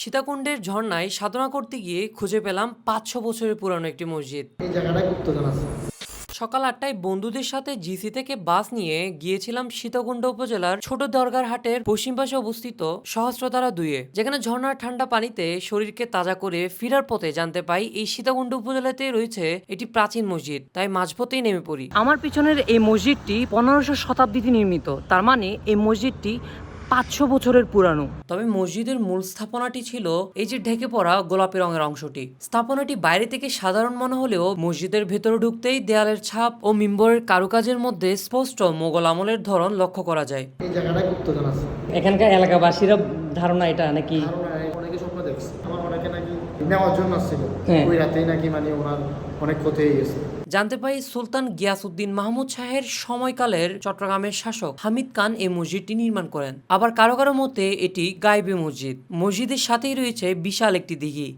সীতাকুণ্ডের ঝর্ণায় সাধনা করতে গিয়ে খুঁজে পেলাম পাঁচশো বছরের পুরানো একটি মসজিদ। এই জায়গাটায় গুপ্তধন আছে। সকাল আটটায় বন্ধুদের সাথে জিসি থেকে বাস নিয়ে গিয়েছিলাম সীতাকুণ্ড উপজেলার ছোট দরগার হাটের পশ্চিম পাশে অবস্থিত সহস্রতারা দুইয়ে যেখানে ঝর্ণার ঠান্ডা পানিতে শরীরকে তাজা করে ফেরার পথে জানতে পাই এই সীতাকুণ্ড উপজেলাতে রয়েছে এটি প্রাচীন মসজিদ তাই মাঝপথেই নেমে পড়ি। আমার পিছনের এই মসজিদটি পনেরোশো শতাব্দীতে নির্মিত তার মানে এই মসজিদটি পাঁচশো বছরের পুরানো। তবে মসজিদের মূল স্থাপনাটি ছিল এই যে ঢেকে পড়া গোলাপি রঙের অংশটি। স্থাপনাটি বাইরে থেকে সাধারণ মনে হলেও মসজিদের ভেতরে ঢুকতেই দেয়ালের ছাপ ও মিম্বরের কারুকাজের মধ্যে স্পষ্ট মোগল আমলের ধরন লক্ষ্য করা যায়। এই জায়গাটায় গুপ্তধন আছে। এখানকার এলাকাবাসীরা ধারণা এটা নাকি ধারণা নেই, অনেকে স্বপ্ন দেখছে আমার অনেকে নাকি নেওয়ার জন্য আসছিল। হ্যাঁ। ওই রাতেই নাকি মানে ওনার অনেক ক্ষতি হয়ে গেছে। জানতে পাই সুলতান গিয়াসউদ্দিন মাহমুদ শাহের সময়কালের চট্টগ্রামের শাসক হামিদ খান এই মসজিদটি নির্মাণ করেন। আবার কারও কারও মতে এটি গাইবে মসজিদ। মসজিদের সাথেই রয়েছে বিশাল একটি দিঘি।